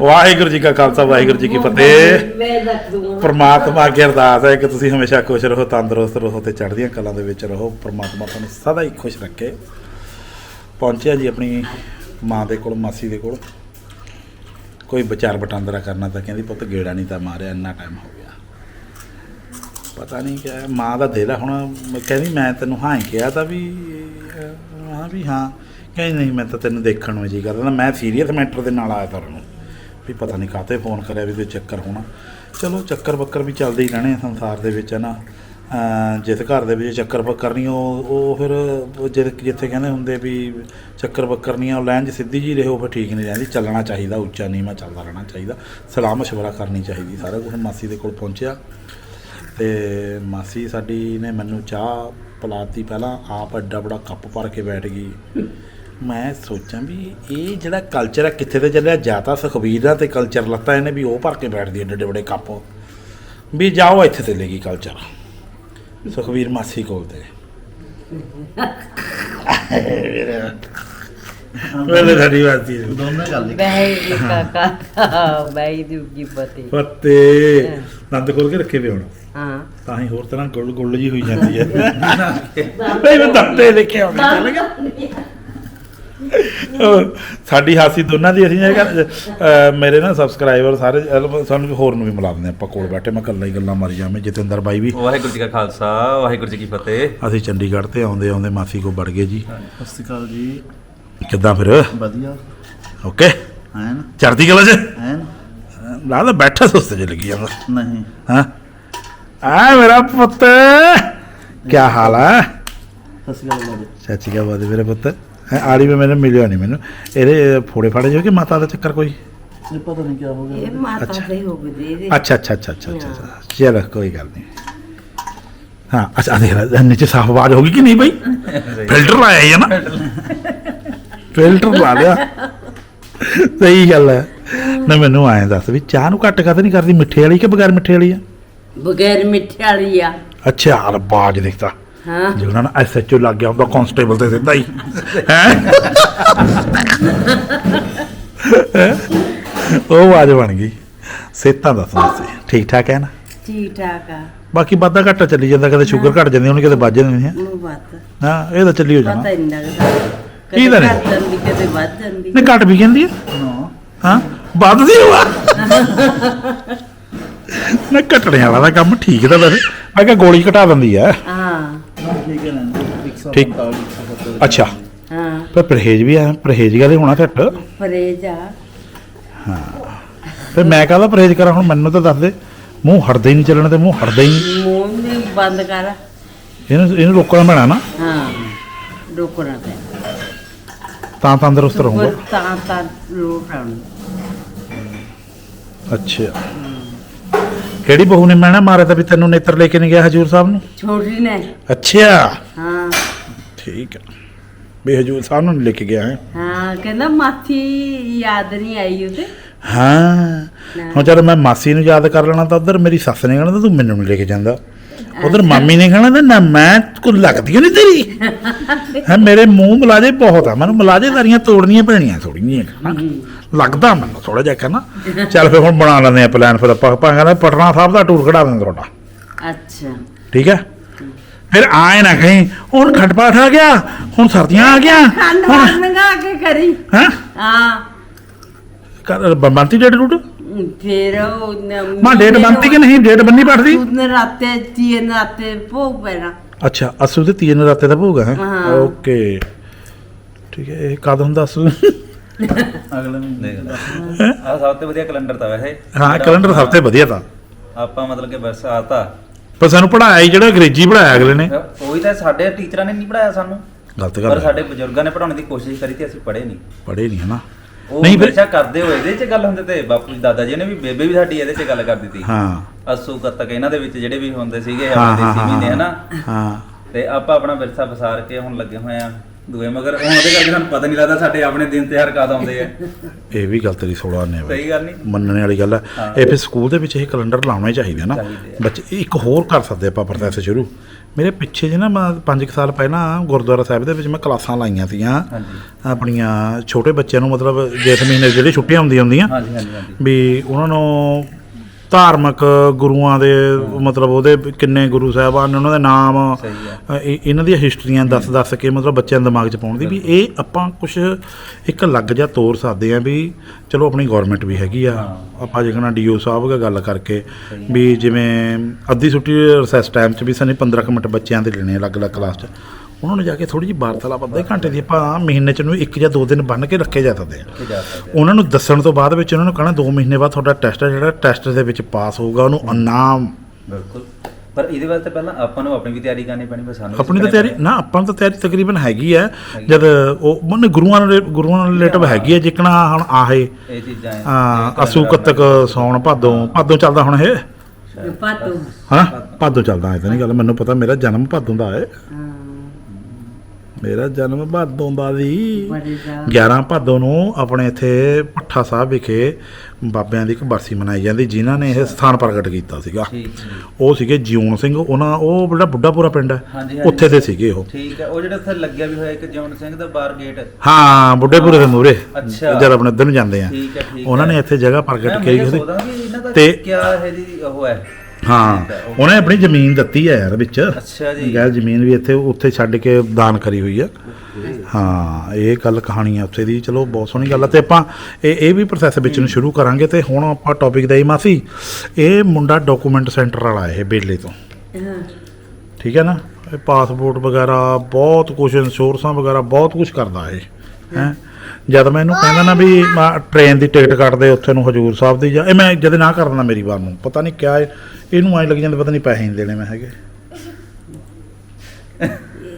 ਵਾਹਿਗੁਰੂ ਜੀ ਕਾ ਖਾਲਸਾ, ਵਾਹਿਗੁਰੂ ਜੀ ਕੀ ਫਤਿਹ। ਪ੍ਰਮਾਤਮਾ ਅੱਗੇ ਅਰਦਾਸ ਹੈ ਕਿ ਤੁਸੀਂ ਹਮੇਸ਼ਾ ਖੁਸ਼ ਰਹੋ, ਤੰਦਰੁਸਤ ਰਹੋ ਤੇ ਚੜ੍ਹਦੀਆਂ ਕਲਾਂ ਦੇ ਵਿੱਚ ਰਹੋ। ਪ੍ਰਮਾਤਮਾ ਤੁਹਾਨੂੰ ਸਦਾ ਹੀ ਖੁਸ਼ ਰੱਖੇ। ਪਹੁੰਚਿਆ ਜੀ ਆਪਣੀ ਮਾਂ ਦੇ ਕੋਲ, ਮਾਸੀ ਦੇ ਕੋਲ। ਕੋਈ ਵਿਚਾਰ ਵਟਾਂਦਰਾ ਕਰਨਾ ਤਾਂ ਕਹਿੰਦੀ, ਪੁੱਤ ਗੇੜਾ ਨਹੀਂ ਤਾਂ ਮਾਰਿਆ, ਇੰਨਾ ਟਾਈਮ ਹੋ ਗਿਆ। ਪਤਾ ਨਹੀਂ ਕਿਆ ਮਾਂ ਦਾ ਦਿਲ ਹੈ ਹੁਣ ਕਹਿੰਦੀ, ਮੈਂ ਤੈਨੂੰ ਹਾਂ ਹੀ ਕਿਹਾ ਤਾਂ ਵੀ ਹਾਂ ਵੀ ਹਾਂ। ਕਹਿੰਦੀ, ਨਹੀਂ, ਮੈਂ ਤਾਂ ਤੈਨੂੰ ਦੇਖਣ ਨੂੰ ਜੀ ਕਰਦਾ ਮੈਂ ਸੀਰੀਅਸ ਮੈਟਰ ਦੇ ਨਾਲ ਆਇਆ ਤੁਹਾਨੂੰ ਵੀ ਪਤਾ ਨਹੀਂ ਕਾਤੇ ਫੋਨ ਕਰਿਆ ਵੀ ਕੋਈ ਚੱਕਰ ਹੋਣਾ। ਚਲੋ, ਚੱਕਰ ਬੱਕਰ ਵੀ ਚੱਲਦੇ ਹੀ ਰਹਿਣੇ ਸੰਸਾਰ ਦੇ ਵਿੱਚ ਹੈ ਨਾ ਜਿਸ ਘਰ ਦੇ ਵਿੱਚ ਚੱਕਰ ਬੱਕਰ ਨਹੀਂ, ਉਹ ਉਹ ਫਿਰ ਜਿੱਥੇ ਕਹਿੰਦੇ ਹੁੰਦੇ ਵੀ ਚੱਕਰ ਬੱਕਰ ਨਹੀਂ ਆ, ਉਹ ਲਾਈਨ 'ਚ ਸਿੱਧੀ ਜੀ ਰਹੋ, ਫਿਰ ਠੀਕ ਨਹੀਂ ਰਹਿੰਦੀ। ਚੱਲਣਾ ਚਾਹੀਦਾ, ਉੱਚਾ ਨੀਵਾਂ ਚੱਲਦਾ ਰਹਿਣਾ ਚਾਹੀਦਾ। ਸਲਾਹ ਮਸ਼ਵਰਾ ਕਰਨੀ ਚਾਹੀਦੀ, ਸਾਰਾ ਕੁਝ ਮਾਸੀ ਦੇ ਕੋਲ ਪਹੁੰਚਿਆ। ਤੇ ਮਾਸੀ ਸਾਡੀ ਨੇ ਮੈਨੂੰ ਚਾਹ ਪਲਾਤੀ ਪਹਿਲਾਂ, ਆਪ ਐਡਾ ਬੜਾ ਕੱਪ ਭਰ ਕੇ ਬੈਠ ਗਈ। ਮੈਂ ਸੋਚਾਂ ਵੀ ਇਹ ਜਿਹੜਾ ਕਲਚਰ ਹੈ ਕਿੱਥੇ ਤੇ ਚੱਲਿਆ? ਜਾਂ ਤਾਂ ਸੁਖਬੀਰ ਦਾ ਤੇ ਕਲਚਰ ਲੱਤਾ ਇਹਨੇ ਵੀ ਉਹ ਭਰ ਕੇ ਬੈਠਦੀ ਐ ਏਡੇ ਬੜੇ ਕੱਪ। ਵੀ ਜਾਓ ਇੱਥੇ ਤੇ ਲੈ ਗਈ ਕਲਚਰ ਸੁਖਬੀਰ ਮਾਸੀ ਕੋਲ ਤੇ। ਵੇਲੇ ਸਾਡੀ ਬਾਤੀ ਦੋਨੇ ਗੱਲ ਦੀ ਬਹਿ ਜੀ ਕਾਕਾ ਬਹਿ ਦੀ ਕੀ ਪਤੀ। ਫੱਤੇ ਨੰਦ ਖੋਲ ਕੇ ਰੱਖੇ ਵੇ ਹੁਣ। ਹਾਂ। ਤਾਂ ਹੀ ਹੋਰ ਤਰ੍ਹਾਂ ਗੁੱਲ ਗੁੱਲ ਜੀ ਹੋਈ ਜਾਂਦੀ ਹੈ। ਨਹੀਂ ਮੈਂ ਦੰਦੇ ਲੈ ਕੇ ਆਉਂਦਾ ਚੱਲ ਗਿਆ ਸਾਡੀ ਹਾਸੀ ਦੋਨਾਂ ਦੀ ਅਸੀਂ ਇਹ ਕਰ- ਅਹ ਮੇਰੇ ਨਾ ਸਬਸਕ੍ਰਾਈਬਰ ਸਾਰੇ ਅਹ ਸਾਨੂੰ ਹੋਰ ਨੂੰ ਵੀ ਮਿਲਾ ਦਿੰਦੇ ਆਪਾਂ ਕੋਲ ਬੈਠੇ ਮੈਂ ਇਕੱਲਾ ਹੀ ਗੱਲਾਂ ਮਾਰੀ ਜਾਵੇਂ ਜਤਿੰਦਰ ਬਾਈ ਵੀ। ਵਾਹਿਗੁਰੂ ਜੀ ਕਾ ਖਾਲਸਾ ਵਾਹਿਗੁਰੂ ਜੀ ਕੀ ਫਤਿਹ। ਅਸੀਂ ਚੰਡੀਗੜ੍ਹ ਤੇ ਆਉਂਦੇ ਆਉਂਦੇ ਮਾਸੀ ਕੋ ਵੜ ਗਏ ਜੀ। ਸਤਿ ਸ਼੍ਰੀ ਅਕਾਲ ਜੀ। ਕਿੱਦਾਂ ਫਿਰ? ਵਧੀਆ। ਓਕੇ ਐਨ? ਚੜਦੀ ਕਲਾ ਚ? ਐਨ? ਲੱਗਦਾ ਬੈਠਾ ਸੁਸਤ ਚ ਲੱਗੀ ਜਾਂਦਾ ਨਹੀਂ। ਹਾਂ? ਆ ਮੇਰਾ ਪੁੱਤ ਕੀ ਹਾਲ ਹੈ ਸਤਿ ਸ਼੍ਰੀ ਅਕਾਲ ਜੀ। ਚਾਚੀ ਕਾ ਬਾਤ ਮੇਰੇ ਪੁੱਤ। ਆੜੀ ਵੀ ਮੈਨੂੰ ਮਿਲਿਆ ਨਹੀਂ ਮੈਨੂੰ। ਇਹਦੇ ਫੋੜੇ ਫਾੜੇ ਜੋ ਕਿ ਮਾਤਾ ਦਾ ਚੱਕਰ ਕੋਈ? ਇਹ ਪਤਾ ਨਹੀਂ ਕੀ ਹੋ ਇਹ ਗਿਆ ਮਾਤਾ ਦੇ ਹੋ ਗਏ ਦੇ ਅੱਛਾ ਅੱਛਾ ਅੱਛਾ ਅੱਛਾ ਅੱਛਾ। ਚਲੋ ਕੋਈ ਗੱਲ ਨਹੀਂ। ਹਾਂ ਅੱਛਾ ਦੇਖ ਲੈ ਨੀਚੇ ਸਾਫ਼ ਆਵਾਜ਼ ਹੋਗੀ ਕਿ ਨਹੀਂ ਬਈ? ਫਿਲਟਰ ਲਾਇਆ ਹੀ ਹੈ ਨਾ। ਫਿਲਟਰ ਲਾ ਲਿਆ। ਸਹੀ ਗੱਲ ਹੈ। ਨਾ ਮੈਨੂੰ ਆਏ ਦੱਸ ਵੀ ਚਾਹ ਨੂੰ ਘੱਟ ਕਦ ਨਹੀਂ ਕਰਦੀ? ਮਿੱਠੇ ਵਾਲੀ ਕਿ ਬਗੈਰ ਮਿੱਠੇ ਵਾਲੀ ਆ? ਬਗੈਰ ਮਿੱਠੇ ਵਾਲੀ ਆ। ਅੱਛਾ ਹਾਲ ਬਾਜ ਦੇਖਤਾ ਹਾਂ। ਜਿਹੜਾ ਨਾ ਐਸਐਚਓ ਲੱਗ ਗਿਆ ਹੁੰਦਾ ਕਾਂਸਟੇਬਲ ਤੇ ਸਿੱਧਾ ਹੀ। ਹੈ? ਉਹ ਆਵਾਜ਼ ਬਣ ਗਈ। ਸੇਤਾਂ ਦੱਸਣਾ ਸੀ। ਠੀਕ ਠਾਕ ਹੈ ਨਾ? ਠੀਕ ਠਾਕ ਆ। ਬਾਕੀ ਵਾਧਾ ਘਾਟਾ ਚੱਲੀ ਜਾਂਦਾ ਕਦੇ ਸ਼ੂਗਰ ਘਟ ਜਾਂਦੀ ਉਹਨੇ ਕਦੇ ਵੱਜ ਜਾਂਦੀ ਹੈ। ਉਹ ਬਾਤ ਹਾਂ ਇਹ ਤਾਂ ਚੱਲੀ ਹੋ ਪਤਾ ਜਾਣਾ ਹੀ ਨਹੀਂ ਲੱਗਦਾ ਕਦੇ ਨਹੀਂ? ਘੱਟ ਜਾਂਦੀ ਕਦੇ ਵੱਧ ਜਾਂਦੀ। ਨਹੀਂ ਘਟ ਵੀ ਜਾਂਦੀ ਹੈ। ਹਾਂ ਵੱਧਦੀ ਹੋਆ ਨਾ ਘਟਣੇ ਵਾਲਾ ਦਾ ਕੰਮ ਠੀਕ ਤਾਂ ਵੈਸੇ। ਮੈਂ ਕਿਹਾ ਗੋਲੀ ਘਟਾ ਦਿੰਦੀ ਹੈ। ਹਾਂ। ਠੀਕ। ਹੈ ਨਾ 145 ਠੀਕ। 170 ਅੱਛਾ। ਹਾਂ। ਪਰ ਪਰਹੇਜ ਵੀ ਆ ਪਰਹੇਜ ਕਦੇ ਹੋਣਾ ਘੱਟ। ਫਰੇਜ ਆ। ਫਿਰ ਮੈਂ ਕਹਦਾ ਪਰਹੇਜ ਕਰਾਂ? ਹੁਣ ਮੈਨੂੰ ਤਾਂ ਦੱਸ ਦੇ। ਮੂੰਹ ਹਟਦਾ ਹੀ ਨਹੀਂ ਚੱਲਣ ਤੇ ਮੂੰਹ ਹਟਦਾ ਹੀ ਨਹੀਂ। ਮੂੰਹ ਵੀ ਬੰਦ ਕਰ। ਇਹਨੂੰ ਇਹਨੂੰ ਰੋਕਣਾ ਪੈਣਾ ਨਾ। ਹਾਂ। ਰੋਕਣਾ ਤੇ। ਤਾਂ ਤੰਦਰੁਸਤ ਰਹੂੰਗਾ। ਤਾਂ ਤਾਂ ਲੋਟ ਆਉਣੀ ਅੱਛਾ। ਕਿਹੜੀ ਬਹੂ ਨੇ ਮੈਣਾ ਮਾਰਿਆ ਤਾਂ ਵੀ ਤੈਨੂੰ ਨੇਤਰ ਲੈ ਕੇ ਨਹੀਂ ਗਿਆ ਹਜੂਰ ਸਾਹਿਬ ਨੂੰ? ਛੋਟੀ ਨੇ। ਅੱਛਾ ਹਾਂ। ਠੀਕ ਹੈ ਵੀ ਹਜੂਰ ਸਾਹਿਬ ਨੂੰ ਨੀ ਲੈ ਕੇ ਗਿਆ ਹੈ? ਹਾਂ ਕਹਿੰਦਾ ਮਾਥੀ ਯਾਦ ਨਹੀਂ ਆਈ ਉਹਦੇ। ਹਾਂ। ਹੁਣ ਜਦ ਮੈਂ ਮਾਸੀ ਨੂੰ ਯਾਦ ਕਰ ਲੈਣਾ ਤਾਂ ਉਧਰ ਮੇਰੀ ਸੱਸ ਨੇ ਕਹਿਣਾ ਤਾਂ ਤੂੰ ਮੈਨੂੰ ਨਹੀਂ ਲੈ ਕੇ ਜਾਂਦਾ। ਉਧਰ ਮਾਮੀ ਨੇ ਕਹਿਣਾ ਤਾਂ ਨਾ ਮੈਂ ਕੋਈ ਲੱਗਦੀ ਨਹੀਂ ਤੇਰੀ। ਹੈ ਮੇਰੇ ਮੂੰਹ ਮਲਾਜੇ ਬਹੁਤ ਆ। ਮੈਨੂੰ ਮਲਾਜੇਦਾਰੀਆਂ ਤੋੜਨੀਆਂ ਪੈਣੀਆਂ ਥੋੜੀਆਂ ਹਨਾ। ਲੱਗਦਾ ਮੈਨੂੰ ਥੋੜਾ ਜਿਹਾ ਕਰਨਾ ਚੱਲ ਫਿਰ ਹੁਣ ਬਣਾ ਲੈਂਦੇ ਆ ਪਲਾਨ ਫਿਰ ਆਪਾਂ। ਆਪਾਂ ਕਹਿੰਦੇ ਪਟਨਾ ਸਾਹਿਬ ਦਾ ਟੂਰ ਕਢਾ ਦਿੰਦੇ ਤੁਹਾਡਾ। ਅੱਛਾ। ਠੀਕ ਹੈ? ਫਿਰ ਆਏ ਨਾ ਕਹੀਂ ਹੁਣ ਖਟਪਾਟ ਆ ਗਿਆ ਹੁਣ ਸਰਦੀਆਂ ਆ ਗਿਆ ਹੁਣ ਲਗਾ ਕੇ ਕਰੀ। ਹਾਂ? ਹਾਂ। ਬੰਤੀ ਡੇਟ ਰੂਟ? ਫਿਰ ਉਹ ਮਾਂ ਡੇਟ ਬੰਤੀ ਕਿ ਨਹੀਂ? ਡੇਟ ਬੰਨੀ ਪੜਦੀ ਉਹਨੇ ਰਾਤੇ ਤੀਨ ਰਾਤੇ ਭੋਗ ਪੈਣਾ। ਅੱਛਾ ਅਸੂ ਦੇ ਤੀਨ ਰਾਤੇ ਦਾ ਭੋਗ ਹੈ। ਓਕੇ। ਠੀਕ ਹੈ ਇਹ ਕਦ ਹੁੰਦਾ ਅਸੂ? ਅਗਲੇ ਮਹੀਨੇ ਆ ਸਭ ਤੋਂ ਵਧੀਆ ਕੈਲੰਡਰ ਤਾਂ ਵੈਸੇ। ਹਾਂ ਕੈਲੰਡਰ ਸਭ ਤੋਂ ਵਧੀਆ ਤਾਂ। ਆਪਾਂ ਮਤਲਬ ਕਿ ਬਸ ਆਤਾ ਪਰ ਸਾਨੂੰ ਪੜਾਇਆ ਹੀ ਜਿਹੜਾ ਅੰਗਰੇਜ਼ੀ ਪੜਾਇਆ ਅਗਲੇ ਨੇ। ਉਹੀ ਤਾਂ ਸਾਡੇ ਟੀਚਰਾਂ ਨੇ ਨਹੀਂ ਪੜਾਇਆ ਸਾਨੂੰ। ਗਲਤ ਪਰ ਗੱਲ ਹੈ। ਸਾਡੇ ਬਜ਼ੁਰਗਾਂ ਨੇ ਪੜਾਉਣ ਦੀ ਕੋਸ਼ਿਸ਼ ਕਰੀ ਤੇ ਅਸੀਂ ਪੜ੍ਹੇ ਨਹੀਂ। ਪੜੇ ਨਹੀਂ ਹਨਾ। ਨਹੀਂ ਫਿਰ ਹਮੇਸ਼ਾ ਕਰਦੇ ਹੋਏ ਇਹਦੇ 'ਚ ਗੱਲ ਹੁੰਦੇ ਤੇ ਬਾਪੂ ਜੀ ਦਾਦਾ ਜੀ ਨੇ ਵੀ ਬੇਬੇ ਵੀ ਸਾਡੀ ਇਹਦੇ 'ਚ ਗੱਲ ਕਰਦੀ ਸੀ ਹਾਂ। ਅਸੂ ਕੱਤਕ ਇਹਨਾਂ ਦੇ ਵਿੱਚ ਜਿਹੜੇ ਵੀ ਹੁੰਦੇ ਸੀਗੇ ਹਾਂ ਆਪਣੇ ਹਾਂ ਦੇਸੀ ਹਾਂ ਮਹੀਨੇ ਹਨਾ? ਹਾਂ। ਤੇ ਆਪਾਂ ਆਪਣਾ ਵਿਰਸਾ ਵਸਾਰ ਕੇ ਹੁਣ ਲੱਗੇ ਹੋਏ ਆ ਦੂਏ ਮਗਰ ਹੁਣ ਉਹਦੇ ਕਰਕੇ ਸਾਨੂੰ ਪਤਾ ਨਹੀਂ ਲੱਗਦਾ ਸਾਡੇ ਆਪਣੇ ਦਿਨ ਤਿਉਹਾਰ ਕਦ ਆਉਂਦੇ ਆ। ਇਹ ਵੀ ਗੱਲ ਤੇਰੀ ਸੋੜਾ ਨੇ ਸਹੀ ਗੱਲ ਨਹੀਂ? ਮੰਨਣ ਵਾਲੀ ਗੱਲ ਹੈ ਹਾਂ। ਇਹ ਫਿਰ ਸਕੂਲ ਦੇ ਵਿੱਚ ਇਹ ਕੈਲੰਡਰ ਲਾਉਣੇ ਚਾਹੀਦੇ ਨਾ। ਚਾਹੀਦੇ ਆ। ਬੱਚੇ ਇੱਕ ਹੋਰ ਕਰ ਸਕਦੇ ਆਪਾਂ ਪ੍ਰੋਸੈਸ ਸ਼ੁਰੂ। ਮੇਰੇ ਪਿੱਛੇ ਜੇ ਨਾ ਮੈਂ 5 ਸਾਲ ਪਹਿਲਾਂ ਗੁਰਦੁਆਰਾ ਸਾਹਿਬ ਦੇ ਵਿੱਚ ਮੈਂ ਕਲਾਸਾਂ ਲਾਈਆਂ ਸੀਗੀਆਂ। ਆਪਣੀਆਂ ਛੋਟੇ ਬੱਚਿਆਂ ਨੂੰ ਮਤਲਬ ਜੇਠ ਮਹੀਨੇ ਜਿਹੜੀ ਛੁੱਟੀਆਂ ਹੁੰਦੀਆਂ ਹੁੰਦੀਆਂ ਵੀ ਉਹਨਾਂ ਨੂੰ ਧਾਰਮਿਕ ਗੁਰੂਆਂ ਦੇ ਮਤਲਬ ਉਹਦੇ ਕਿੰਨੇ ਗੁਰੂ ਸਾਹਿਬਾਨ ਨੇ ਉਹਨਾਂ ਦੇ ਨਾਮ ਅ, ਇਹ- ਇਹਨਾਂ ਦੀਆਂ ਹਿਸਟਰੀਆਂ ਦੱਸ ਦੱਸ ਕੇ ਮਤਲਬ ਬੱਚਿਆਂ ਦੇ ਦਿਮਾਗ 'ਚ ਪਾਉਣ ਦੀ ਵੀ ਇਹ ਆਪਾਂ ਕੁਝ ਇੱਕ ਲੱਗ ਜਾ ਤੋਰ ਸਕਦੇ ਆ ਵੀ ਚਲੋ ਆਪਣੀ ਗਵਰਨਮੈਂਟ ਵੀ ਹੈਗੀ ਆ। ਆਪਾਂ ਜਿਕਣਾ ਡੀਓ ਸਾਹਿਬ ਨਾਲ ਗੱਲ ਕਰਕੇ ਵੀ ਜਿਵੇਂ ਅੱਧੀ ਛੁੱਟੀ ਰਿਸੈਸ ਟਾਈਮ 'ਚ ਵੀ ਸਾਨੂੰ 15 ਕੁ ਮਿੰਟ ਬੱਚਿਆਂ ਦੇ ਲੈਣੇ ਅਲੱਗ-ਅਲੱਗ ਕਲਾਸ 'ਚ। ਉਹਨਾਂ ਨੂੰ ਜਾ ਕੇ ਥੋੜੀ ਜਿਹੀ ਵਾਰਤਾਲਾਪ ਅੱਧੇ ਘੰਟੇ ਦੀ ਆਪਾਂ ਮਹੀਨੇ 'ਚ ਨੂੰ ਇੱਕ ਜਾਂ ਦੋ ਦਿਨ ਬੰਨ ਕੇ ਰੱਖੇ ਜਾ ਸਕਦੇ ਆ। ਕਿ ਜਾ ਸਕਦੇ ਉਹਨਾਂ ਨੂੰ ਦੱਸਣ ਤੋਂ ਬਾਅਦ ਵਿੱਚ ਉਹਨਾਂ ਨੂੰ ਕਹਣਾ 2 ਮਹੀਨੇ ਬਾਅਦ ਤੁਹਾਡਾ ਟੈਸਟ ਹੈ ਜਿਹੜਾ ਟੈਸਟ ਦੇ ਵਿੱਚ ਪਾਸ ਹੋਊਗਾ ਉਹਨੂੰ ਇਨਾਮ। ਬਿਲਕੁਲ। ਪਰ ਇਹਦੇ ਵਾਸਤੇ ਪਹਿਲਾਂ ਆਪਾਂ ਨੂੰ ਆਪਣੀ ਵੀ ਤਿਆਰੀ ਕਰਨੀ ਪੈਣੀ ਬਸ ਸਾਨੂੰ ਆਪਣੀ ਤਾਂ ਤਿਆਰੀ ਨਾ ਆਪਾਂ ਨੂੰ ਤਾਂ ਤਿਆਰੀ ਤਕਰੀਬਨ ਹੈਗੀ ਹੈ ਜਦ ਉਹ ਮਨ ਗੁਰੂਆਂ ਨਾਲ ਗੁਰੂਆਂ ਨਾਲ ਰਿਲੇਟਿਵ ਹੈਗੀ ਹੈ ਜਿਕਣਾ ਹੁਣ ਆਹੇ। ਇਹ ਚੀਜ਼ਾਂ ਹੈ। ਆ ਅਸੂ ਕੱਤਕ ਸੌਣ ਭਾਦੋਂ ਭਾਦੋਂ ਚੱਲਦਾ ਹੁਣ ਇਹ? ਪਾਤੋ ਹਾਂ ਭਾਦੋਂ ਚੱਲਦਾ ਇਹ ਤਾਂ ਨਹੀਂ ਗੱਲ ਮੈਨੂੰ ਪਤਾ ਮੇਰਾ ਜਨਮ ਭਾਦੋਂ ਦਾ ਹੈ। ਹਾਂ। ਮੇਰਾ ਜਨਮ ਭਾਦੋਂ ਦਾ ਸੀ। ਬੜੇ ਦਾ 11 ਭਾਦੋਂ ਨੂੰ ਆਪਣੇ ਇੱਥੇ ਪੱਠਾ ਸਾਹਿਬ ਵਿਖੇ ਬਾਬਿਆਂ ਦੀ ਇੱਕ ਬਰਸੀ ਮਨਾਈ ਜਾਂਦੀ ਜਿਨ੍ਹਾਂ ਨੇ ਇਹ ਸਥਾਨ ਪ੍ਰਗਟ ਕੀਤਾ ਸੀਗਾ। ਠੀਕ ਉਹ ਸੀਗੇ ਜਿਉਣ ਸਿੰਘ ਉਹਨਾਂ ਉਹ ਜਿਹੜਾ ਬੁੱਢਾਪੁਰਾ ਪਿੰਡ ਹੈ ਹਾਂਜੀ। ਉੱਥੇ ਦੇ ਸੀਗੇ ਉਹ। ਠੀਕ ਹੈ ਉਹ ਜਿਹੜਾ ਉੱਥੇ ਲੱਗਿਆ ਵੀ ਹੋਇਆ ਇੱਕ ਜੌਨ ਸਿੰਘ ਦਾ ਬਾਰ ਗੇਟ ਹਾਂ ਬੁੱਢੇਪੁਰੇ ਦੇ ਮੂਹਰੇ। ਅੱਛਾ। ਜਦ ਆਪਣੇ ਉੱਧਰ ਨੂੰ ਜਾਂਦੇ ਆ। ਠੀਕ ਹੈ ਠੀਕ ਉਹਨਾਂ। ਨੇ ਇੱਥੇ ਜਗ੍ਹਾ ਮੈਂ ਪ੍ਰਗਟ ਮੈਂ ਕੀਤੀ ਕਿਹਾ ਸੀ ਸੋਚਦਾ ਵੀ ਇਹਨਾਂ ਦਾ ਤੇ- ਕਿਆ ਹੈ ਉਹ ਹੈ। ਹਾਂ। ਉਹਨੇ ਆਪਣੀ ਜ਼ਮੀਨ ਦਿੱਤੀ ਹੈ ਯਾਰ ਵਿੱਚ। ਅੱਛਾ ਜੀ। ਗੈਰ ਜ਼ਮੀਨ ਵੀ ਇੱਥੇ ਉੱਥੇ ਛੱਡ ਕੇ ਦਾਨ ਕਰੀ ਹੋਈ ਆ। ਹਾਂ ਇਹ ਗੱਲ ਕਹਾਣੀ ਆ ਉੱਥੇ ਦੀ। ਚਲੋ ਬਹੁਤ ਸੋਹਣੀ ਗੱਲ ਆ। ਤੇ ਆਪਾਂ ਇਹ ਇਹ ਵੀ ਪ੍ਰੋਸੈਸ ਵਿੱਚ ਨੂੰ ਸ਼ੁਰੂ ਕਰਾਂਗੇ। ਤੇ ਹੁਣ ਆਪਾਂ ਟੌਪਿਕ ਦਾ ਹੀ ਮਾਸੀ ਇਹ ਮੁੰਡਾ ਡਾਕੂਮੈਂਟ ਸੈਂਟਰ ਵਾਲਾ ਇਹ ਬੇਲੇ ਤੋਂ। ਹਾਂ। ਠੀਕ ਹੈ ਨਾ? ਇਹ ਪਾਸਪੋਰਟ ਵਗੈਰਾ ਬਹੁਤ ਕੁਝ ਇੰਸ਼ੋਰੈਂਸਾਂ ਵਗੈਰਾ ਬਹੁਤ ਕੁਝ ਕਰਦਾ ਇਹ। ਹੈ? ਜਦ ਮੈਂ ਇਹਨੂੰ ਕਹਿੰਦਾ ਨਾ ਵੀ ਮੈਂ ਟ੍ਰੇਨ ਦੀ ਟਿਕਟ ਕੱਟ ਦੇ ਉੱਥੇ ਨੂੰ ਹਜੂਰ ਸਾਹਿਬ ਦੀ ਜਾਂ ਇਹ ਮੈਂ ਜਦ ਨਾ ਕਰ ਦਿੰਦਾ ਮੇਰੀ ਵਾਰ ਨੂੰ। ਪਤਾ ਨਹੀਂ ਕਿਆ ਇਹ- ਇਹਨੂੰ ਐਂ ਲੱਗ ਜਾਂਦਾ ਪਤਾ ਨਹੀਂ ਪੈਸੇ ਨਹੀਂ ਦੇਣੇ ਮੈਂ ਹੈਗੇ।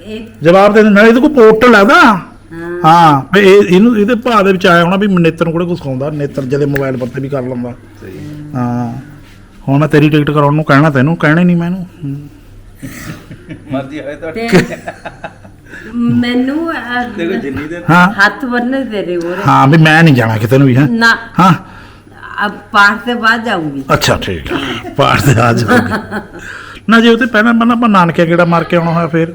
ਇਹ ਜਵਾਬ ਦੇ ਦਿੰਦਾ ਇਹਦੇ ਕੋਲ ਪੋਰਟਲ ਆਦਾ ਹਾਂ। ਹਾਂ ਵੀ ਇਹ ਇਹਨੂੰ ਇਹਦੇ ਭਾਅ ਦੇ ਵਿੱਚ ਆਇਆ ਹੋਣਾ ਵੀ ਨੇਤਰ ਨੂੰ ਕਿਹੜਾ ਕੁਝ ਖਾਉਂਦਾ ਨੇਤਰ ਜਦੇ ਮੋਬਾਈਲ ਪਰ ਤੇ ਵੀ ਕਰ ਲੈਂਦਾ। ਸਹੀ। ਹਾਂ। ਹੁਣ ਮੈਂ ਤੇਰੀ ਟਿਕਟ ਕਰਾਉਣ ਨੂੰ ਕਹਿਣਾ ਤੈਨੂੰ ਕਹਿਣਾ ਹੀ ਨਹੀਂ ਮੈਨੂੰ। ਮਰਜ਼ੀ ਹੋਏ ਤੁਹਾਡੀ ਤੇ ਮੈਨੂੰ ਅਹ, ਦੇਖੋ ਜਿੰਨੀ ਦੇਰ ਹਾਂ। ਹੱਥ ਬੰਨੇ ਤੇਰੇ ਕੋਲ ਹਾਂ ਵੀ ਮੈਂ ਨਹੀਂ ਜਾਣਾ ਕਿਤੇ ਨੂੰ ਵੀ ਹੈ? ਨਾ। ਹਾਂ। ਅਬ ਪਾਠ ਦੇ ਬਾਅਦ ਜਾਊਂਗੀ। ਅੱਛਾ ਠੀਕ ਹੈ ਪਾਠ ਦੇ ਆ ਜਾਓਗੇ ਨਾ ਜੇ ਉਹ ਤੇ ਪਹਿਲਾਂ ਪਹਿਲਾਂ ਆਪਾਂ ਨਾਨਕੇ ਕਿਹੜਾ ਮਾਰ ਕੇ ਆਉਣਾ ਹੋਇਆ ਫੇਰ।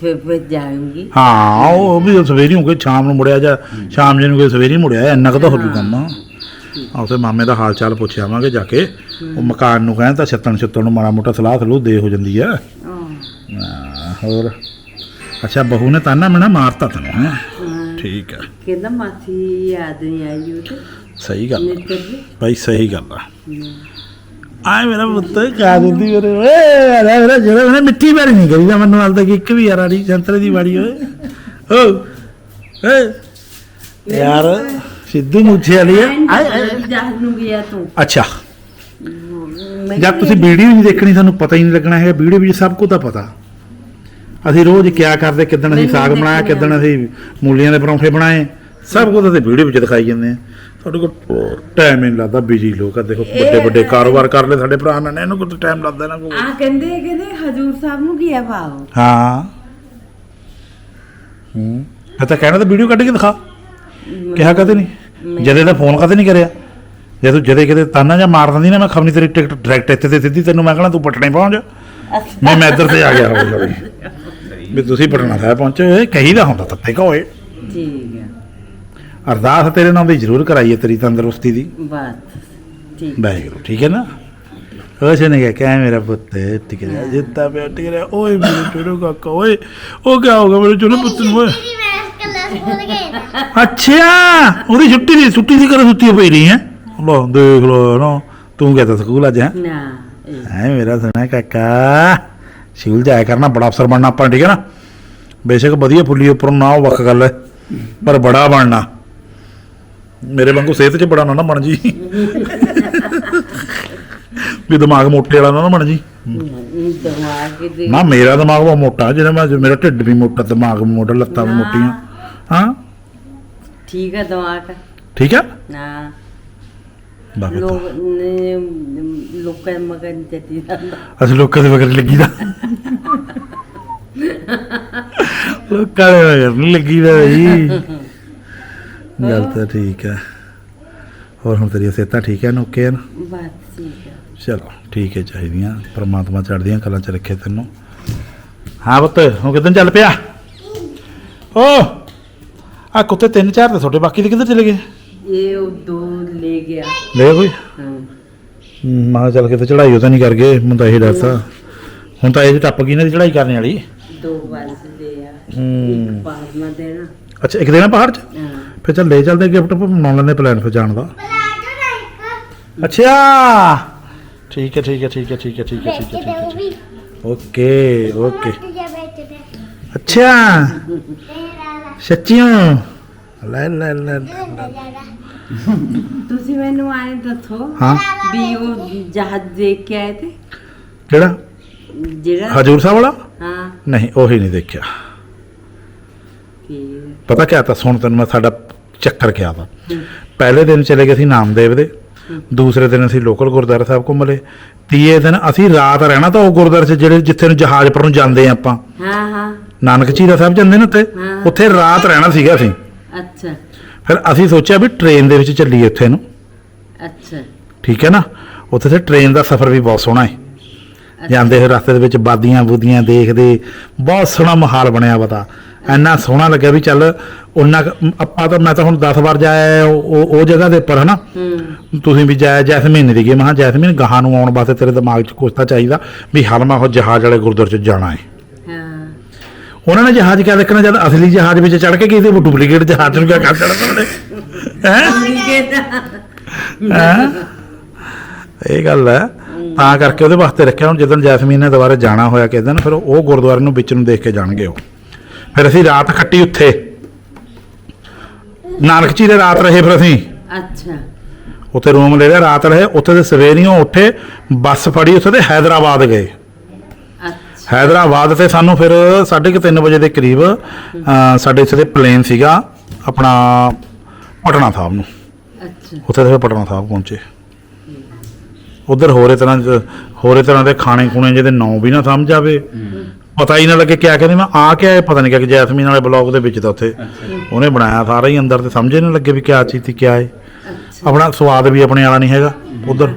ਫਿਰ ਫਿਰ ਜਾਊਂਗੀ। ਹਾਂ ਉਹ ਵੀ ਸਵੇਰੀ ਹੋ ਕੇ ਸ਼ਾਮ ਨੂੰ ਮੁੜਿਆ ਜਾਂ ਸ਼ਾਮ ਜੀ ਨੂੰ ਕੋਈ ਸਵੇਰੀ ਮੁੜਿਆ ਇੰਨਾ ਕੁ ਤਾਂ ਹੋ ਜੂ ਕੰਮ। ਆ ਉਸੇ ਮਾਮੇ ਦਾ ਹਾਲ ਚਾਲ ਪੁੱਛ ਆਵਾਂਗੇ ਜਾ ਕੇ। ਉਹ ਮਕਾਨ ਨੂੰ ਕਹਿੰਦਾ ਛੱਤਣ ਛੱਤਣ ਨੂੰ ਮਾੜਾ ਮੋਟਾ ਸਲਾਹ ਸਲੂਹ ਦੇ ਹੋ ਜਾਂਦੀ ਆ। ਹਾਂ। ਹਾਂ, ਹੋਰ? ਅੱਛਾ ਬਹੂ ਨੇ ਤਾਨਾ ਮੈਨਾਂ ਮਾਰਤਾ ਤੈਨੂੰ। ਹੈ। ਠੀਕ ਹੈ ਕਹਿੰਦਾ ਮਾਸੀ ਯਾਦ ਨਹੀਂ ਆਈ ਉਹ ਤੇ ਸਹੀ ਗੱਲ ਆ। ਭਾਈ ਸਹੀ ਗੱਲ ਆ। ਆਏ ਮੇਰਾ ਪੁੱਤ ਕਾ ਦਿੰਦੀ ਮੇਰੇ ਓਏ ਅਰੇ ਮੇਰਾ ਜਿਹੜਾ ਮੈਨੇ ਮਿੱਟੀ ਵਾਰੀ ਨਹੀਂ ਕਰੀਦਾ ਮੈਨੂੰ ਹਾਲ ਤੱਕ ਇੱਕ ਵੀ ਯਾਰ ਆੜੀ ਜੰਤਰੇ ਦੀ ਵਾੜੀ ਓਏ ਓ ਏ ਯਾਰ ਸਿੱਧੂ ਮੂਸੇ ਵਾਲੀ ਆ। ਆਏ, ਆਏ। ਜਹਾਜ਼ ਨੂੰ ਗਿਆ ਤੂੰ। ਅੱਛਾ। ਮੈਂ ਜਦ ਤੁਸੀਂ ਵੀਡੀਓ ਨਹੀਂ ਦੇਖਣੀ ਤੁਹਾਨੂੰ ਪਤਾ ਹੀ ਨਹੀਂ ਲੱਗਣਾ ਹੈਗਾ ਵੀਡੀਓ ਵਿੱਚ ਸਭ ਕੁਝ ਤਾਂ ਪਤਾ। ਅਸੀਂ ਰੋਜ਼ ਕਿਆ ਕਰਦੇ ਕਿਦਣ ਅਸੀਂ ਸਾਗ ਬਣਾਇਆ। ਕਿਦਣ ਅਸੀਂ ਮੂਲੀਆਂ ਦੇ ਪਰੌਂਠੇ ਬਣਾਏ। ਸਭ ਕੁਝ ਅਸੀਂ ਵੀਡੀਓ ਵਿੱਚ ਦਿਖਾਈ ਜਾਂਦੇ ਆ ਤੁਹਾਡੇ ਕੋਲ ਟਾਈਮ ਹੀ ਨਹੀਂ ਲੱਗਦਾ ਬਿਜ਼ੀ ਲੋਕ ਆ ਦੇਖੋ ਵੱਡੇ ਵੱਡੇ ਕਾਰੋਬਾਰ ਕਰ ਲੈ ਸਾਡੇ ਭਰਾ ਨੇ ਇਹਨੂੰ ਕੋਈ ਟਾਈਮ ਲੱਗਦਾ ਨਾ ਕੋਈ ਆ ਕਹਿੰਦੇ ਕਹਿੰਦੇ ਹਜੂਰ ਸਾਹਿਬ ਨੂੰ ਗਿਆ ਭਾਵ? ਹਾਂ। ਹੂੰ। ਮੈਂ ਤਾਂ ਕਹਿਣਾ ਤਾਂ ਵੀਡੀਓ ਕੱਢ ਕੇ ਦਿਖਾ। ਕਿਹਾ ਕਦੇ ਨਹੀਂ। ਜਦੇ ਦਾ ਫੋਨ ਕਦੇ ਨਹੀਂ ਕਰਿਆ। ਜੇ ਤੂੰ ਜਦੇ ਕਿਤੇ ਤਾਨਾ ਜਾਂ ਮਾਰ ਦਿੰਦੀ ਨਾ ਮੈਂ ਖਮਨੀ ਤੇਰੀ ਟਿਕਟ ਡਾਇਰੈਕਟ ਇੱਥੇ ਤੇ ਸਿੱਧੀ ਤੈਨੂੰ ਮੈਂ ਕਹਣਾ ਤੂੰ ਪਟਣੇ ਪਹੁੰਚ ਮੈਂ ਮੈਂ ਇੱਧਰ ਤੇ ਆ ਗਿਆ। ਹੌਲੀ ਵੀ ਤੁਸੀਂ ਪਟਨਾ ਸਾਹਿਬ ਪਹੁੰਚੇ ਕਹੀਦਾ ਹੁੰਦਾ ਤੱਤੇ ਕੋਏ ਠੀਕ ਹੈ। ਅਰਦਾਸ ਤੇਰੇ ਨਾਲ ਦੀ ਜ਼ਰੂਰ ਕਰਾਈਏ ਤੇਰੀ ਤੰਦਰੁਸਤੀ ਦੀ। ਬਾਤ ਠੀਕ। ਵਾਹਿਗੁਰੂ ਠੀਕ ਹੈ ਨਾ? ਉਸ ਨੇ ਕਿਹਾ ਕਿ ਮੇਰਾ ਪੁੱਤ ਟਿਕ ਰਿਹਾ ਜਿੱਤਾ ਪਿਆ ਟਿਕ ਰਿਹਾ ਓਏ ਮੇਰੇ ਚੋਰੋ ਕਾਕਾ ਓਏ ਉਹ ਕਿਆ ਹੋਗਾ ਮੇਰੇ ਚੋਰੋ ਪੁੱਤ ਨੂੰ ਓਏ। ਅੱਛਾ ਉਹਦੀ ਛੁੱਟੀ ਦੀ ਛੁੱਟੀ ਦੀ ਕਰ ਸੁੱਤੀ ਪਈ ਰਹੀ ਹੈ? ਲੋ ਦੇਖ ਲੋ ਨਾ ਤੂੰ ਗਿਆ ਤਾਂ ਸਕੂਲ ਅੱਜ ਹੈ? ਨਾ ਹੈ ਮੇਰਾ ਸੁਣਾ ਕਾਕਾ। ਸਕੂਲ ਜਾਇਆ ਕਰਨਾ ਬੜਾ ਅਫਸਰ ਬਣਨਾ ਆਪਾਂ ਠੀਕ ਹੈ ਨਾ? ਬੇਸ਼ੱਕ ਵਧੀਆ ਫੁੱਲੀ ਉੱਪਰ ਨਾ ਉਹ ਵੱਖ ਗੱਲ ਹੈ ਪਰ ਬੜਾ ਬਣਨਾ। ਮੇਰੇ ਵਾਂਗੂ ਸਿਹਤ 'ਚ ਬੜਾ ਨਾ ਨਾ ਬਣ ਜੀ। ਵੀ ਦਿਮਾਗ ਮੋਟੇ ਵਾਲਾ ਨਾ ਨਾ ਬਣ ਜੀ। ਇਹ ਦਿਮਾਗ ਦੇ ਨਾ ਮੇਰਾ ਦਿਮਾਗ ਬਹੁਤ ਮੋਟਾ ਜਿਹੜਾ ਮੈਂ ਮੇਰਾ ਢਿੱਡ ਵੀ ਮੋਟਾ ਦਿਮਾਗ ਵੀ ਮੋਟਾ ਲੱਤਾਂ ਵੀ ਮੋਟੀਆਂ। ਹਾਂ? ਠੀਕ ਹੈ ਦਿਮਾਗ। ਠੀਕ ਹੈ ਨਾ। ਨੇ ਚੱਟੀ ਜਾਂਦਾ। ਅਸੀਂ ਲੋਕਾਂ ਦੇ ਵਗਰ ਲੱਗੀਦਾ ਲੋਕਾਂ ਦੇ ਵਗਰ ਨਹੀਂ ਲੱਗੀਦਾ ਬਈ। ਗੱਲ ਤਾਂ ਠੀਕ ਹੈ। ਹੋਰ ਹੁਣ ਤੇਰੀਆਂ ਸਿਹਤਾਂ ਠੀਕ ਹੈ ਨੋਕੇ ਹਨ ਬਾਤ ਠੀਕ ਹੈ। ਚਲੋ ਠੀਕ ਹੈ ਚਾਹੀਦੀਆਂ। ਪ੍ਰਮਾਤਮਾ ਚੜ੍ਹਦੀਆਂ ਕਲਾਂ ਚ ਰੱਖੇ ਤੈਨੂੰ। ਹਾਂ ਪੁੱਤ ਹੁਣ ਕਿੱਦਣ ਚੱਲ ਪਿਆ? ਓ ਆ ਕੁੱਤੇ ਤਿੰਨ ਚਾਰ ਤੇ ਤੁਹਾਡੇ ਬਾਕੀ ਦੇ ਕਿੱਧਰ ਚਲੇ ਗਏ? ਇਹ ਉਹ ਦੋ ਲੈ ਗਿਆ। ਲੈ ਕੋਈ? ਹਾਂ। ਮਾਂ ਚੱਲ ਕੇ ਤੇ ਚੜਾਈ ਉਹ ਤਾਂ ਨਹੀਂ ਕਰ ਗਏ ਮੈਨੂੰ ਤਾਂ ਇਹ ਡਰ ਤਾ। ਹੁਣ ਤਾਂ ਇਹ ਟੱਪ ਗਈ ਨਾ ਚੜਾਈ ਕਰਨ ਵਾਲੀ। ਦੋ ਵੱਜਦੇ ਆ। ਹੂੰ। ਇੱਕ ਪਾਸਮਾ ਦੇਣਾ। ਅੱਛਾ ਇੱਕ ਦਿਨ ਪਹਾੜ 'ਚ? ਹਾਂ। ਫਿਰ ਚੱਲ ਲੈ ਚੱਲਦੇ ਗਿਫਟ ਬਣਾ ਲੈਂਦੇ ਪਲਾਨ ਫਿਰ ਜਾਣ ਦਾ। ਅੱਛਾ! ਠੀਕ ਹੈ ਠੀਕ ਹੈ ਠੀਕ ਹੈ ਠੀਕ ਹੈ ਠੀਕ ਹੈ ਠੀਕ ਹੈ ਓਕੇ ਓਕੇ। ਅੱਛਾ! ਤੇਰਾ ਲਾ ਲੈ ਲੈ ਤੁਸੀਂ ਮੈਨੂੰ ਆਏ ਦੱਸੋ ਹਾਂ। ਵੀ ਉਹ ਜਹਾਜ਼ ਦੇਖ ਕੇ ਆਏ ਤੇ? ਕਿਹੜਾ? ਜਿਹੜਾ ਹਜੂਰ ਸਾਹਿਬ ਵਾਲਾ? ਹਾਂ। ਨਹੀਂ ਉਹੀ ਨਹੀਂ ਦੇਖਿਆ। ਕੀ? ਪਤਾ ਕਿਆ ਤਾਂ ਸੁਣ ਤੈਨੂੰ ਮੈਂ ਸਾਡਾ ਚੱਕਰ ਕਿਆ ਤਾ। ਪਹਿਲੇ ਦਿਨ ਚਲੇ ਗਏ ਸੀ ਨਾਮਦੇਵ ਦੇ। ਦੂਸਰੇ ਦਿਨ ਅਸੀਂ ਲੋਕਲ ਗੁਰਦੁਆਰਾ ਸਾਹਿਬ ਘੁੰਮ ਲਏ। ਤੀਏ ਦਿਨ ਅਸੀਂ ਰਾਤ ਰਹਿਣਾ ਤਾਂ ਉਹ ਗੁਰਦੁਆਰੇ 'ਚ ਜਿਹੜੇ ਜਿੱਥੇ ਨੂੰ ਜਹਾਜ਼ ਪਰ ਨੂੰ ਜਾਂਦੇ ਆ ਆਪਾਂ। ਹਾਂ ਹਾਂ। ਨਾਨਕ ਚੀਰਾ ਸਾਹਿਬ ਜਾਂਦੇ ਨੇ ਉੱਥੇ? ਹਾਂ। ਉੱਥੇ ਰਾਤ ਰਹਿਣਾ ਸੀਗਾ ਅਸੀਂ। ਅੱਛਾ। ਫਿਰ ਅਸੀਂ ਸੋਚਿਆ ਵੀ ਟ੍ਰੇਨ ਦੇ ਵਿੱਚ ਚੱਲੀਏ ਉੱਥੇ ਨੂੰ। ਅੱਛਾ। ਠੀਕ ਹੈ ਨਾ? ਉੱਥੇ ਤੇ ਟ੍ਰੇਨ ਦਾ ਸਫ਼ਰ ਵੀ ਬਹੁਤ ਸੋਹਣਾ ਹੈ। ਜਾਂਦੇ ਹੋਏ ਰਸਤੇ ਦੇ ਵਿੱਚ ਬਾਦੀਆਂ ਬੂਦੀਆਂ ਦੇਖਦੇ ਬਹੁਤ ਸੋਹਣਾ ਮਾਹੌਲ ਬਣਿਆ ਪਤਾ ਇੰਨਾ ਸੋਹਣਾ ਲੱਗਿਆ ਵੀ ਚੱਲ ਉਹਨਾਂ ਆਪਾਂ ਤਾਂ ਮੈਂ ਤਾਂ ਹੁਣ 10 ਵਾਰ ਜਾਇਆ ਉਹ ਉਹ- ਜਗ੍ਹਾ ਦੇ ਉੱਪਰ ਹਨਾ? ਤੁਸੀਂ ਵੀ ਜਾਇਆ ਜੈਸਮੀਨ ਦੀ ਗਏ ਮਹਾ ਜੈਸਮੀਨ ਗਾਹਾਂ ਨੂੰ ਆਉਣ ਵਾਸਤੇ ਤੇਰੇ ਦਿਮਾਗ 'ਚ ਕੁਛ ਤਾਂ ਚਾਹੀਦਾ ਵੀ ਹਲ ਮੈਂ ਉਹ ਜਹਾਜ਼ ਵਾਲੇ ਗੁਰਦੁਆਰੇ 'ਚ ਜਾਣਾ ਹਾਂ। ਉਹਨਾਂ ਨੇ ਜਹਾਜ਼ ਕਿਆ ਦੇਖਣਾ ਜਦ ਅਸਲੀ ਜਹਾਜ਼ ਵਿੱਚ ਚੜ ਕੇ ਗਏ ਸੀ ਉਹ ਡੁਪਲੀਕੇਟ ਜਹਾਜ਼ ਨੂੰ ਕਿਆ ਕਰ ਚੜਨਾ ਉਹਨੇ ਹੈ? ਇਹ ਗੱਲ ਹੈ। ਤਾਂ ਕਰਕੇ ਉਹਦੇ ਵਾਸਤੇ ਰੱਖਿਆ ਹੁਣ ਜਦੋਂ ਜੈਸਮੀਨ ਨੇ ਦੁਬਾਰਾ ਜਾਣਾ ਹੋਇਆ ਕਿਸੇ ਦਿਨ ਫਿਰ ਉਹ ਗੁਰਦੁਆਰੇ ਨੂੰ ਵਿੱਚ ਨੂੰ ਦੇਖ ਕੇ ਜਾਣਗੇ ਉਹ। ਫਿਰ ਅਸੀਂ ਰਾਤ ਖੱਟੀ ਉੱਥੇ। ਨਾਨਕ ਜੀ ਦੇ ਰਾਤ ਰਹੇ ਫਿਰ ਅਸੀਂ। ਅੱਛਾ। ਉੱਥੇ ਰੂਮ ਲੈ ਲਿਆ ਰਾਤ ਰਹੇ। ਉੱਥੇ ਦੇ ਸਵੇਰੀਓਂ ਉੱਠੇ ਬੱਸ ਫੜੀ ਉੱਥੇ ਤੇ ਹੈਦਰਾਬਾਦ ਗਏ। ਹੈਦਰਾਬਾਦ ਤੇ ਸਾਨੂੰ ਫਿਰ 3:30 ਵਜੇ ਦੇ ਕਰੀਬ ਸਾਡੇ ਇੱਥੇ ਦੇ ਪਲੇਨ ਸੀਗਾ ਆਪਣਾ ਪਟਨਾ ਸਾਹਿਬ ਨੂੰ। ਅੱਛਾ। ਉੱਥੇ ਤੇ ਪਟਨਾ ਸਾਹਿਬ ਪਹੁੰਚੇ। ਉਧਰ ਹੋਰੇ ਤਰ੍ਹਾਂ ਹੋਰੇ ਤਰ੍ਹਾਂ ਦੇ ਖਾਣੇ ਖੁਣੇ ਜਿਹਦੇ ਨਾਂ ਵੀ ਨਾ ਸਮਝ ਆਵੇ। ਪਤਾ ਹੀ ਨਾ ਲੱਗੇ ਕਿਆ ਕਹਿੰਦੇ ਮੈਂ ਆ ਕੇ ਆਏ ਪਤਾ ਨਹੀਂ ਕਿ ਜੈਸਮੀਨ ਵਾਲੇ ਬਲੌਗ ਦੇ ਵਿੱਚ ਤਾਂ ਉੱਥੇ ਉਹਨੇ ਬਣਾਇਆ ਸਾਰਾ ਹੀ ਅੰਦਰ ਤੇ ਸਮਝੇ ਨਹੀਂ ਲੱਗੇ ਵੀ ਕਿਆ ਚੀਜ਼ ਸੀ ਕਿਆ ਹੈ ਆਪਣਾ ਸਵਾਦ ਵੀ ਆਪਣੇ ਵਾਲਾ ਨਹੀਂ ਹੈਗਾ ਉਧਰ।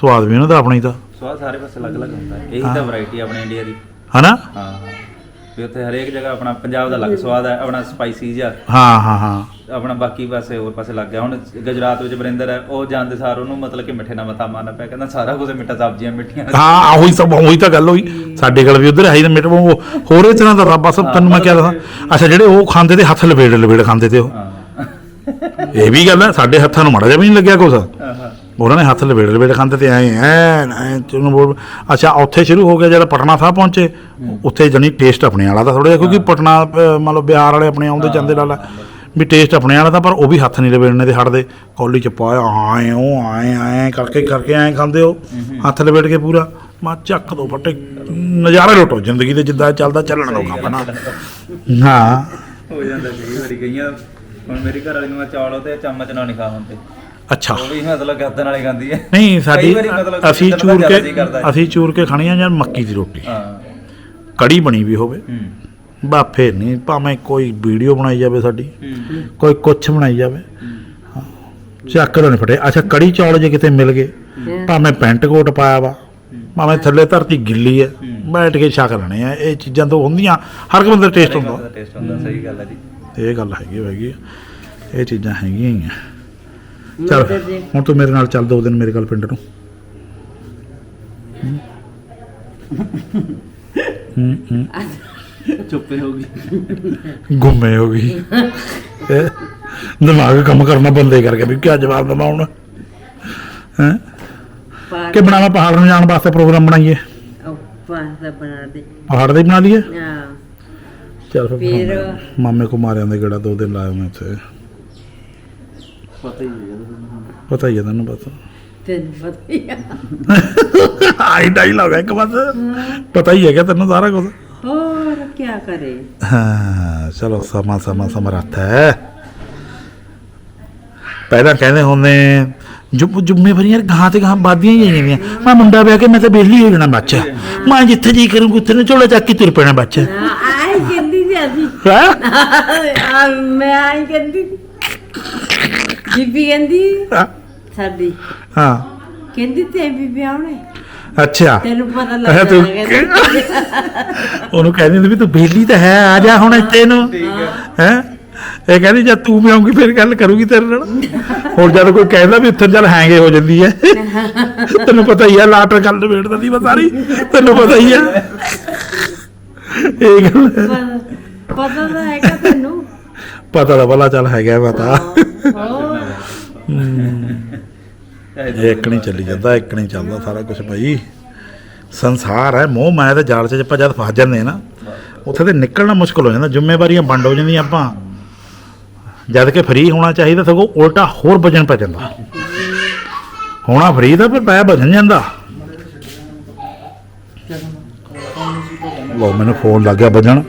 ਸਵਾਦ ਵੀ ਉਹਨਾਂ ਦਾ ਆਪਣਾ ਹੀ ਤਾਂ। ਸਵਾਦ ਸਾਰੇ ਪਾਸੇ ਅਲੱਗ-ਅਲੱਗ ਹੁੰਦਾ ਹੈ। ਇਹੀ ਤਾਂ ਵੈਰਾਈਟੀ ਆਪਣੇ ਇੰਡੀਆ ਦੀ। ਹਨਾ? ਹਾਂ। ਵੀ ਉੱਥੇ ਹਰੇਕ ਜਗ੍ਹਾ ਆਪਣਾ ਪੰਜਾਬ ਦਾ ਅਲੱਗ ਸਵਾਦ ਹੈ ਆਪਣਾ ਸਪਾਈਸੀ ਜਿਹਾ। ਹਾਂ ਹਾਂ ਹਾਂ। ਆਪਣਾ ਬਾਕੀ ਪਾਸੇ ਹੋਰ ਪਾਸੇ ਲੱਗ ਗਿਆ। ਹੁਣ ਗੁਜਰਾਤ ਵਿੱਚ ਵਰਿੰਦਰ ਹੈ ਉਹ ਜਾਂਦੇ ਸਾਰ ਉਹਨੂੰ ਮਤਲਬ ਕਿ ਮਿੱਠੇ ਨਾਲ ਮੱਥਾ ਮਾਰਨਾ ਪਿਆ ਕਹਿੰਦਾ ਸਾਰਾ ਕੁਝ ਮਿੱਠਾ ਸਬਜ਼ੀਆਂ ਮਿੱਠੀਆਂ। ਹਾਂ ਉਹੀ ਸਭ ਉਹੀ ਤਾਂ ਗੱਲ ਹੋਈ। ਸਾਡੇ ਕੋਲ ਵੀ ਉਧਰ ਹੈ ਹੀ ਨਾ ਮੇਰੇ ਉਹ ਹੋਰੇ ਤਰ੍ਹਾਂ ਦਾ ਰੱਬ ਬਸ ਤੈਨੂੰ ਮੈਂ ਕਿਹਾ ਦੱਸਾਂ ਅੱਛਾ ਜਿਹੜੇ ਉਹ ਖਾਂਦੇ ਤੇ ਹੱਥ ਲਪੇੜ ਲਪੇੜ ਖਾਂਦੇ ਤੇ ਉਹ। ਹਾਂ। ਇਹ ਵੀ ਗੱਲ ਹੈ ਸਾਡੇ ਹੱਥਾਂ ਨੂੰ ਮਾੜਾ ਜਿਹਾ ਵੀ ਨਹੀਂ ਲੱਗਿਆ ਕੁਛ। ਆਹਾ। ਉਹਨਾਂ ਨੇ ਹੱਥ ਲਪੇੜ ਲਪੇੜ ਖਾਂਦੇ ਤੇ ਐ ਐ ਚਨੂੰ ਬੋਲ ਅੱਛਾ ਉੱਥੇ ਸ਼ੁਰੂ ਹੋ ਗਿਆ ਜਿਹੜਾ ਪਟਨਾ ਸਾਹਿਬ ਪਹੁੰਚੇ। ਉੱਥੇ ਜਣੀ ਟੇਸਟ ਆਪਣੇ ਵਾਲਾ ਤਾਂ ਥੋੜਾ ਜਿਹਾ ਕਿਉਂਕਿ ਪਟਨਾ ਮੰਨ ਲਓ ਬਿਹਾਰ ਵਾਲੇ ਆਪਣੇ ਆਉਂਦੇ ਜਾਂਦੇ ਲਾਲਾ ਵੀ ਟੇਸਟ ਆਪਣੇ ਵਾਲਾ ਤਾਂ ਪਰ ਉਹ ਵੀ ਹੱਥ ਨਹੀਂ ਲਪੇੜਨੇ ਤੇ ਹਟਦੇ। ਕੌਲੀ ਚ ਪਾਇਆ ਆਏ ਉਹ ਆਏ ਆਏ ਕਰਕੇ ਕਰਕੇ ਐ ਖਾਂਦੇ ਉਹ। ਹੱਥ ਲਪੇੜ ਕੇ ਪੂਰਾ। ਮਾ ਚੱਕ ਦੋ ਫੱਟੇ ਨਜ਼ਾਰਾ ਲੁੱਟੋ ਜ਼ਿੰਦਗੀ ਦੇ ਜਿੱਦਾਂ ਚੱਲਦਾ ਚੱਲਣ ਦੋ ਕੰਮ ਨਾ। ਹਾਂ। ਹੋ ਜਾਂਦਾ ਕਈ ਵਾਰੀ ਗਈਆਂ ਹੁਣ ਮੇਰੀ ਘਰ ਵਾਲੀ ਨੂੰ ਚੌਲ ਤੇ ਚਮਚ ਨਾਲ ਨਹੀਂ ਖਾ ਹੁੰਦੇ। ਅੱਛਾ। ਉਹ ਵੀ ਮਤਲਬ ਗੱਦ ਨਾਲ ਹੀ ਖਾਂਦੀ ਹੈ। ਨਹੀਂ ਸਾਡੀ ਕਈ ਵਾਰੀ ਮਤਲਬ ਅਸੀਂ ਚੂਰ ਜ਼ਿਆਦਾ ਜੀ ਕੇ ਕਰਦਾ ਹੈ। ਅਸੀਂ ਚੂਰ ਕੇ ਖਾਣੀ ਆ ਜਾਂ ਮੱਕੀ ਦੀ ਰੋਟੀ। ਹਾਂ। ਕੜੀ ਬਣੀ ਵੀ ਹੋਵੇ। ਹੂੰ। ਬਾ ਫੇਰ ਨਹੀਂ ਭਾਵੇਂ ਕੋਈ ਵੀਡੀਓ ਬਣਾਈ ਜਾਵੇ ਸਾਡੀ ਹੂੰ। ਕੋਈ ਕੁਛ ਬਣਾਈ ਜਾਵੇ। ਹਾਂ। ਚੱਕ ਨਹੀਂ ਫਟੇ। ਅੱਛਾ ਕੜੀ ਚੌਲ ਜੇ ਕਿਤੇ ਮਿਲ ਗਏ ਭਾਵੇਂ ਪੈਂਟ ਕੋਟ ਪਾਇਆ ਵਾ ਭਾਵੇਂ ਥੱਲੇ ਧਰਤੀ ਗਿੱਲੀ ਹੈ ਬੈਠ ਕੇ ਛਕ ਲੈਣੇ ਆ। ਇਹ ਚੀਜ਼ਾਂ ਤਾਂ ਹੁੰਦੀਆਂ ਹਰ ਇੱਕ ਬੰਦੇ ਦਾ ਟੇਸਟ ਹੁੰਦਾ। ਟੇਸਟ ਹੁੰਦਾ ਸਹੀ ਗੱਲ ਹੈ ਜੀ। ਇਹ ਗੱਲ ਹੈਗੀ ਹੈਗੀ ਆ। ਇਹ ਚੀਜ਼ਾਂ ਹੈਗੀਆਂ ਹੀ ਆ। ਚੱਲ ਹੁਣ ਤੂੰ ਮੇਰੇ ਨਾਲ ਚੱਲ ਦੋ ਦਿਨ ਮੇਰੇ ਕੋਲ ਪਿੰਡ ਨੂੰ। ਹੂੰ। ਹੂੰ ਚੁੱਪੇ ਹੋ ਗਈ ਗੁੰਮੇ ਹੋ ਗਈ? ਦਿਮਾਗ ਕੰਮ ਕਰਨਾ ਬੰਦੇ ਕਰਕੇ ਵੀ ਕਿਆ ਜਵਾਬ ਦਵਾਂ ਹੁਣ। ਹੈ? ਕਿ ਬਣਾਵਾ ਪਹਾੜ ਨੂੰ ਜਾਣ ਵਾਸਤੇ ਪ੍ਰੋਗਰਾਮ ਬਣਾਈਏ? ਪਹਾੜ ਦਾ ਹੀ ਬਣਾ ਲਈਏ? ਹਾਂ। ਚੱਲ ਫਿਰ। ਮਾਮੇ ਕੋ ਮਾਰਿਆਂ ਦੇ ਗੇੜਾ ਦੋ ਦਿਨ ਲਾਇਆ ਮੈਂ ਉੱਥੇ ਪਤਾ ਹੀ ਹੈ ਜਦੋਂ ਪਤਾ ਹੀ ਹੈ ਤੈਨੂੰ ਪਤਾ। ਤੈਨੂੰ ਪਤਾ ਹੀ ਆ ਆਈ ਡਾਇਲੌਗ ਹੈ ਇੱਕ ਬਸ। ਪਤਾ ਹੀ ਹੈਗਾ ਤੈਨੂੰ ਸਾਰਾ ਕੁਝ ਹੋਰ ਕੀ ਕਰੇ? ਹਾਂ ਚਲੋ ਸਮਾਂ ਸਮਾਂ ਸਮਰੱਥ ਹੈ। ਪਹਿਲਾਂ ਕਹਿੰਦੇ ਹੁੰਦੇ ਜੁ- ਜ਼ਿੰਮੇਵਾਰੀਆਂ ਗਾਂ ਤੇ ਗਾਂ ਵੱਧਦੀਆਂ ਹੀ ਜਾਂਦੀਆਂ ਮੈਂ ਮੁੰਡਾ ਵਿਆਹ ਕੇ ਮੈਂ ਤਾਂ ਬੇਲੀ ਹੋ ਜਾਣਾ ਬੱਚਾ। ਮੈਂ ਜਿੱਥੇ ਜੀ ਕਰੂੰ ਉੱਥੇ ਨੂੰ ਝੋਲਾ ਚੱਕ ਕੇ ਤੁਰ ਪੈਣਾ ਬੱਚਾ। ਆਈ ਕਹਿੰਦੀ ਸੀ ਅਸੀਂ। ਮੈਂ ਆਈ ਕਹਿੰਦੀ ਸੀ। ਬੀਬੀ ਕਹਿੰਦੀ ਸਾਡੀ। ਹਾਂ। ਕਹਿੰਦੀ ਤੇ ਵੀ ਵਿਆਹਣੇ ਅੱਛਾ। ਤੈਨੂੰ ਪਤਾ ਅੱਛਾ, ਲੱਗ ਤੂੰ ਉਹਨੂੰ ਕਹਿੰਦੀ ਹੁੰਦੀ ਵੀ ਤੂੰ ਬੇਲੀ ਤਾਂ ਹੈ ਆ ਜਾ ਹੁਣ ਇੱਥੇ ਨੂੰ। ਹੈ? ਇਹ ਕਹਿੰਦੀ ਜਦ ਤੂੰ ਵੀ ਆਉਂਗੀ ਫਿਰ ਗੱਲ ਕਰੂਗੀ ਤੇਰੇ ਨਾਲ। ਹੁਣ ਜਦ ਕੋਈ ਕਹਿੰਦਾ ਵੀ ਉੱਥੇ ਚੱਲ ਹੈਂਗੇ ਹੋ ਜਾਂਦੀ ਹੈ। ਤੈਨੂੰ ਪਤਾ ਹੀ ਆ ਲਾਟਰ ਗੱਲ ਨਿਬੇੜ ਦਿੰਦੀ ਵਾ ਸਾਰੀ। ਤੈਨੂੰ ਪਤਾ ਹੀ ਆ। ਇਹ ਗੱਲ ਹੈ। ਪਤਾ- ਪਤਾ ਤਾਂ ਹੈਗਾ ਤੈਨੂੰ। ਪਤਾ ਤਾਂ ਭਲਾ ਚੱਲ ਹੈਗਾ ਪਤਾ ਹੋਰ ਇਹ ਇੱਕ ਨਹੀਂ ਚੱਲੀ ਜਾਂਦਾ ਇੱਕ ਨਹੀਂ ਚੱਲਦਾ ਸਾਰਾ ਕੁਝ ਭਾਈ। ਸੰਸਾਰ ਹੈ ਮੋਹ ਮਾਇਆ ਦੇ ਜਾਲ 'ਚ ਆਪਾਂ ਜਦ ਫਸ ਜਾਂਦੇ ਨਾ ਉੱਥੇ ਤੇ ਨਿਕਲਣਾ ਮੁਸ਼ਕਲ ਹੋ ਜਾਂਦਾ ਜ਼ਿੰਮੇਵਾਰੀਆਂ ਵੰਡ ਹੋ ਜਾਂਦੀਆਂ ਆਪਾਂ। ਜਦ ਕਿ ਫ੍ਰੀ ਹੋਣਾ ਚਾਹੀਦਾ ਸਗੋਂ ਉਲਟਾ ਹੋਰ ਵਜਨ ਪੈ ਜਾਂਦਾ। ਹੋਣਾ ਫ੍ਰੀ ਦਾ ਪਰ ਪੈ ਵਜਨ ਜਾਂਦਾ। ਲੋ ਮੈਨੂੰ ਫੋਨ ਲੱਗ ਗਿਆ ਵੱਜਣ